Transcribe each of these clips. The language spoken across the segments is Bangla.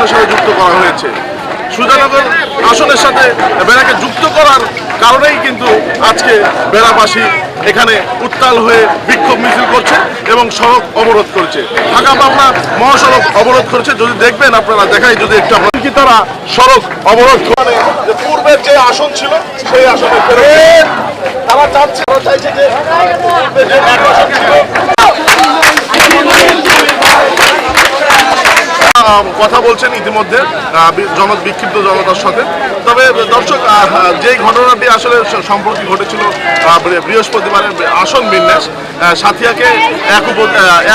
আসনের সাথে যুক্ত করা হয়েছে। সুজানগর আসনের সাথে বেড়াকে যুক্ত করার কারণেই কিন্তু আজকে বেড়াবাসী এখানে উত্তাল হয়ে বিক্ষোভ মিছিল করছে এবং সড়ক অবরোধ করছে। ঢাকা পাবনা মহাসড়ক অবরোধ করছে। যদি দেখবেন আপনারা দেখাই যদি একটু কি তারা সড়ক অবরোধ করে। যে পূর্বের যে আসন ছিল সেই আসনে তারা চাচ্ছে তারা চাইছে যে কথা বলছেন ইতিমধ্যে জন বিক্ষিপ্ত জনতার সাথে। তবে দর্শক যেই ঘটনাটি আসলে সম্প্রতি ঘটেছিল বৃহস্পতিবারের আসন বিন্যাস সাথিয়াকে এক উপ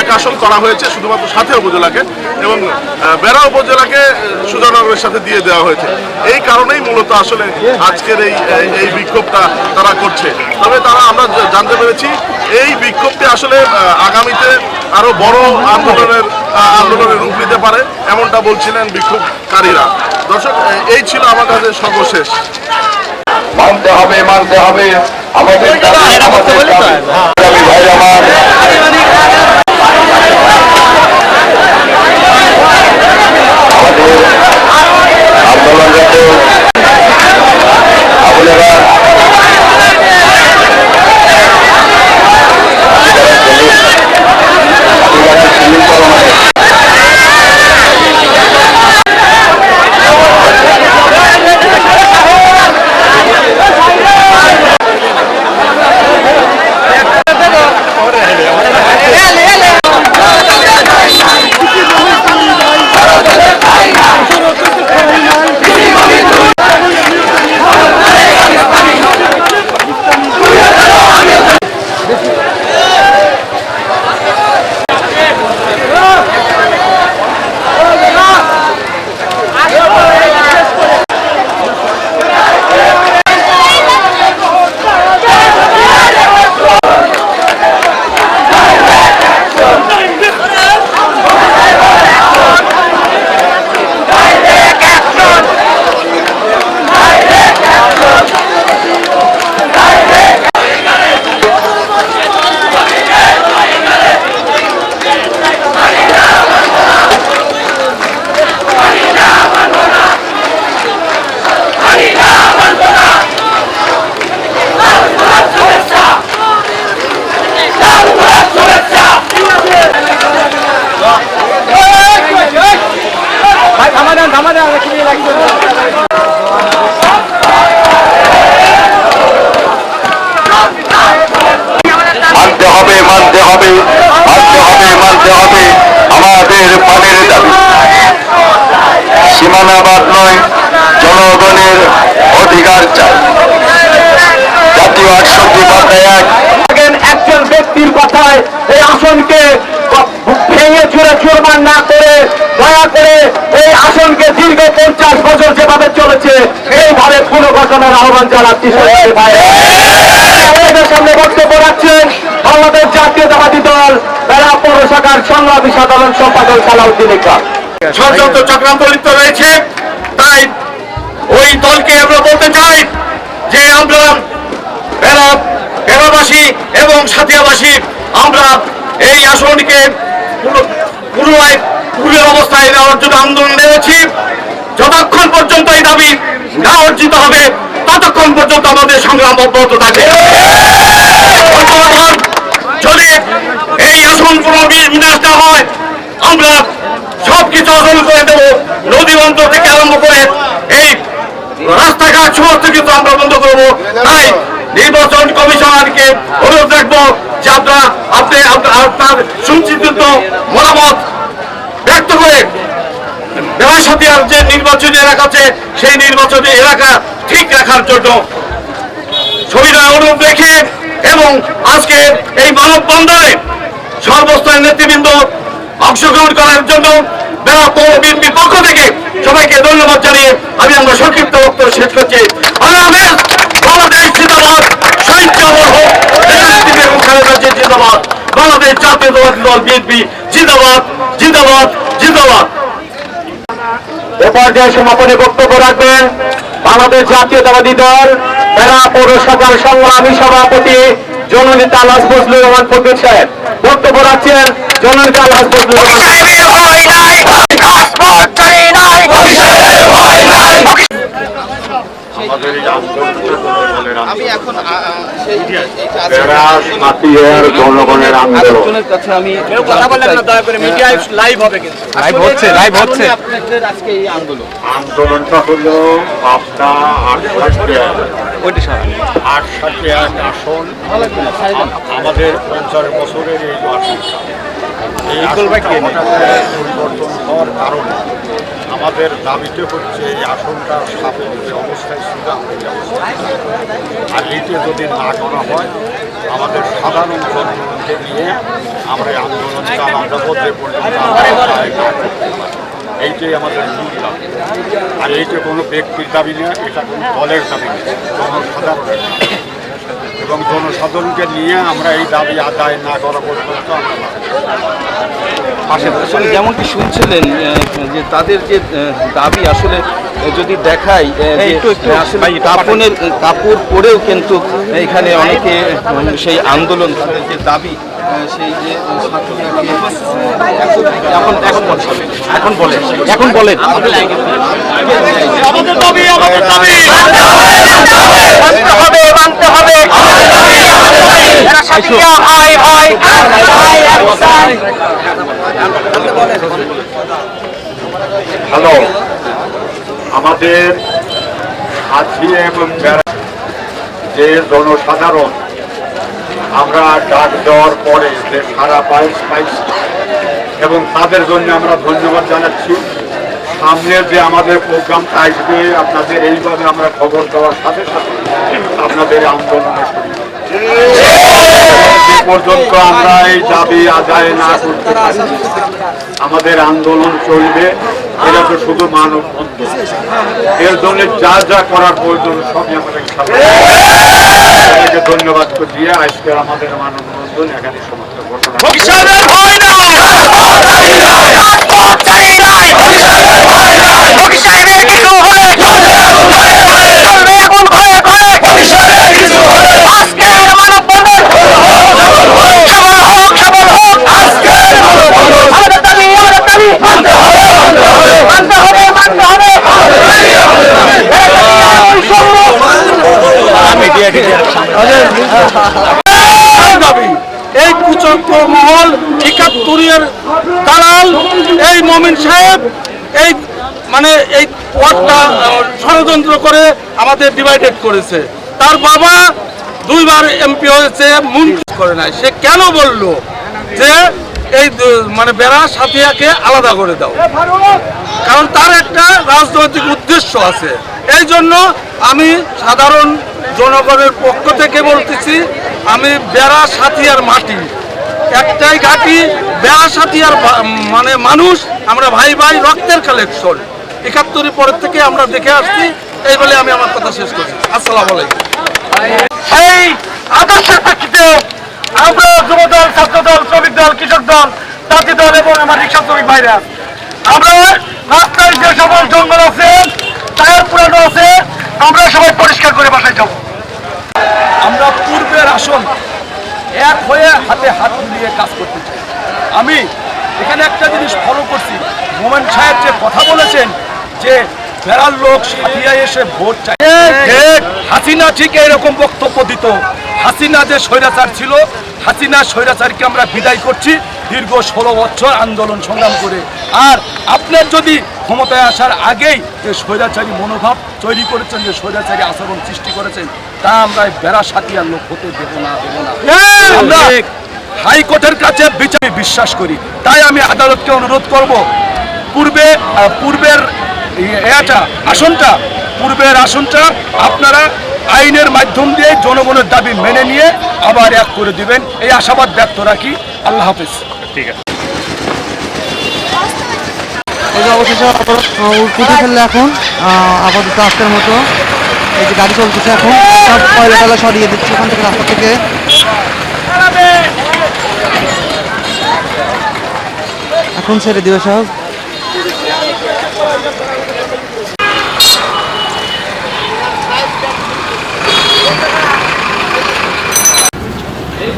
এক আসন করা হয়েছে, শুধুমাত্র সাথিয়া উপজেলাকে এবং বেড়া উপজেলাকে সুজানগরের সাথে দিয়ে দেওয়া হয়েছে। এই কারণেই মূলত আসলে আজকের এই, এই- বিক্ষোভটা তারা করছে। তবে তারা, আমরা জানতে পেরেছি, এই বিক্ষোভটি আসলে আগামীতে আরও বড় আন্দোলনের আন্দোলনের রূপ নিতে পারে এমনটা বলছিলেন বিক্ষোভকারীরা। দর্শক এই ছিল আমার কাছে সর্বশেষ। মানতে হবে মানতে হবে। আমাদের একজন ব্যক্তির কথায় এই আসনকে ভেঙে চুরে চুরমান না করে, দয়া করে এই আসনকে দীর্ঘ পঞ্চাশ বছর যেভাবে চলেছে, এইভাবে পুনর্গঠনের আহ্বান জানাচ্ছি ভাই আমাদের সামনে বক্তব্য রাখছেন বাংলাদেশ জাতীয়তাবাদী দল বেড়া পৌর শাখার সংগ্রামী সাধারণ সম্পাদক সালাউদ্দিন ইকবাল। ষড়যন্ত্র চক্রান্ত লিপ্ত রয়েছে। তাই ওই দলকে আমরা বলতে চাই যে আমরা বেড়াবাসী এবং সাথিয়াবাসী, আমরা এই আসনকে পুনরায় পূর্বের অবস্থায় নেওয়ার জন্য আন্দোলন নেমেছি। যতক্ষণ পর্যন্ত এই দাবি না অর্জিত হবে, ততক্ষণ পর্যন্ত আমাদের সংগ্রাম অব্যাহত থাকবে। যদি এই আসন বিন্যাস না হয়, আমরা সবকিছু অসল করে দেব। নদী অঞ্চল থেকে আরম্ভ করে এই রাস্তাঘাট সমস্ত কিছু আমরা বন্ধ করব। তাই নির্বাচন কমিশনারকে অনুরোধ রাখব যে আপনারা, আপনি আপনার সুচিন্তিত মতামত ব্যক্ত করে বেড়াসাতিয়ার যে নির্বাচনী এলাকা আছে, সেই নির্বাচনী এলাকা ঠিক রাখার জন্য সুবিধা অনুরোধ রেখে এবং আজকে এই মানব বন্ধনে সর্বস্তরের নেতৃবৃন্দ অংশগ্রহণ করার জন্য বিএনপির পক্ষ থেকে সবাইকে ধন্যবাদ জানিয়ে আমি আমরা সংক্ষিপ্ত বক্তব্য শেষ করছি। আল্লাহ সমাপনী বক্তব্য রাখবেন বাংলাদেশ জাতীয়তাবাদী দল বেড়া পৌরসভার সংগ্রামী সভাপতি জননেতা আলাস ফজলুর রহমান ফকির সাহেব বক্তব্য রাখছেন জননেতা আলাস ফজলুর রহমান আমি এখন একজনের কাছে আমি কথা বললেন না দয়া করে মিডিয়ায় লাইভ হবে কিন্তু। লাইভ হচ্ছে লাইভ হচ্ছে। আপনাদের আজকে এই আন্দোলন। আন্দোলনটা হলো পাবনা আটষট্টি ওইটা এক আসন। আমাদের পঞ্চাশ বছরের এই আসনটা এই আসনটা হঠাৎ করে পরিবর্তন হওয়ার কারণে আমাদের দাবিতে হচ্ছে এই আসনটা সাপের যে অবস্থায় এই আর এইটা যদি না করা হয় আমাদের সাধারণ জনগণকে নিয়ে আমরা এই আন্দোলন যে পর্যন্ত দায় না করতে এইটাই আমাদের মূল দাবি। আর এইটা কোনো ব্যক্তির দাবি না এটা কোনো দলের দাবি না জনসাধারণের দাবি। এবং জনসাধারণকে নিয়ে আমরা এই দাবি আদায় না করা পর্যন্ত আসলে যেমনটি শুনছিলেন যে তাদের যে দাবি আসলে যদি দেখাই আহ, যে কাপড়ের কাপড় পরেও কিন্তু এখানে অনেকে সেই আন্দোলন তাদের যে দাবি সেই যে এখন এখন বলেন। এখন বলেন। এখন বলেন। আমাদের দাবি আমাদের দাবি মানতে হবে মানতে হবে এরা সাথীরা হ্যালো, আমাদের সাথী এবং যে জনসাধারণ, আমরা ডাক দেওয়ার পরে যে সারা পাইস পাইছি এবং তাদের জন্য আমরা ধন্যবাদ জানাচ্ছি। সামনে যে আমাদের প্রোগ্রামটা আসবে, আপনাদের এইভাবে আমরা খবর দেওয়ার সাথে সাথে আপনাদের আন্দোলন পর্যন্ত আমরা এই দাবি আদায় না করতে পারি। আমাদের আন্দোলন চলবে, এটা তো শুধু মানব এর জন্য যা যা করার প্রয়োজন সবই আমাদের ধন্যবাদ দিয়ে আজকে আমাদের মানব বন্ধন এখানে সমাপ্ত ঘোষণা ভবিষ্যতের হয় না এই কুচক্র মহল একাত্তরের দালাল, এই মমিন সাহেব, এই মানে এই ওয়ার্ডটা ষড়যন্ত্র করে আমাদের ডিভাইডেড করেছে। তার বাবা দুইবার এমপি হয়েছে মন্ত্রী করে নাই। সে কেন বলল যে এই মানে বেড়া সাথিয়াকে আলাদা করে দাও? কারণ তার একটা রাজনৈতিক উদ্দেশ্য আছে। এই জন্য আমি সাধারণ জনগণের পক্ষ থেকে বলতেছি, আমি বেড়া সাথিয়ার মাটি। একটাই ঘাটি, বেড়া সাথিয়ার মানে মানুষ, আমরা ভাই ভাই, রক্তের কালেকশন একাত্তরের পরের থেকে আমরা দেখে আসছি, এই বলে আমি আমার কথা শেষ করছি। আসসালাম আলাইকুম। আদর্শের প্রেক্ষিতে আমরা যুবদল, ছাত্রদল, শ্রমিক দল, কৃষক দল জাতি দল এবং আমার রিক্সা শ্রমিক ভাইরা, আমরা রাস্তায় যে আমরা সবাই পরিষ্কার করে বাসায় যাব আমরা পূর্বের আসন এক হয়ে হাতে হাত মিলিয়ে কাজ করতে চাই। আমি এখানে একটা জিনিস ফলো করছি। মোমেন সাহেব যে কথা বলেছেন যে ফেরার লোক সাথিয়া এসে ভোট চাই ঠিক, হাসিনা ঠিক এরকম বক্তব্য দিত। হাসিনা যে স্বৈরাচার ছিল হাসিনা স্বৈরাচারকে আমরা বিদায় করছি। দীর্ঘ ষোলো বছর আন্দোলন সংগ্রাম করে। আর আপনার যদি ক্ষমতায় আসার আগেই যে স্বৈরাচারী মনোভাব তৈরি করেছেন যে স্বৈরাচারী আচরণ সৃষ্টি করেছেন তা আমরা বেড়া সাথিয়ার লোক হতে দেব না দেব না। আমরা হাইকোর্টের কাছে বিচারে বিশ্বাস করি। তাই আমি আদালতকে অনুরোধ করব পূর্বে পূর্বের এটা আসনটা পূর্বের আসনটা আপনারা আইনের মাধ্যম দিয়ে জনগণের দাবি মেনে নিয়ে আবার এক করে দিবেন। এই আশাবাদ ব্যক্ত রাখি। আল্লাহ হাফিজ। ঠিক আছে। অবশেষে পুঁতে আপাতত আজকের মতো। এই যে গাড়ি চলতেছে এখন, সব কয়লা সরিয়ে দিচ্ছে ওখান থেকে রাস্তা থেকে। এখন ছেড়ে দিবে সব।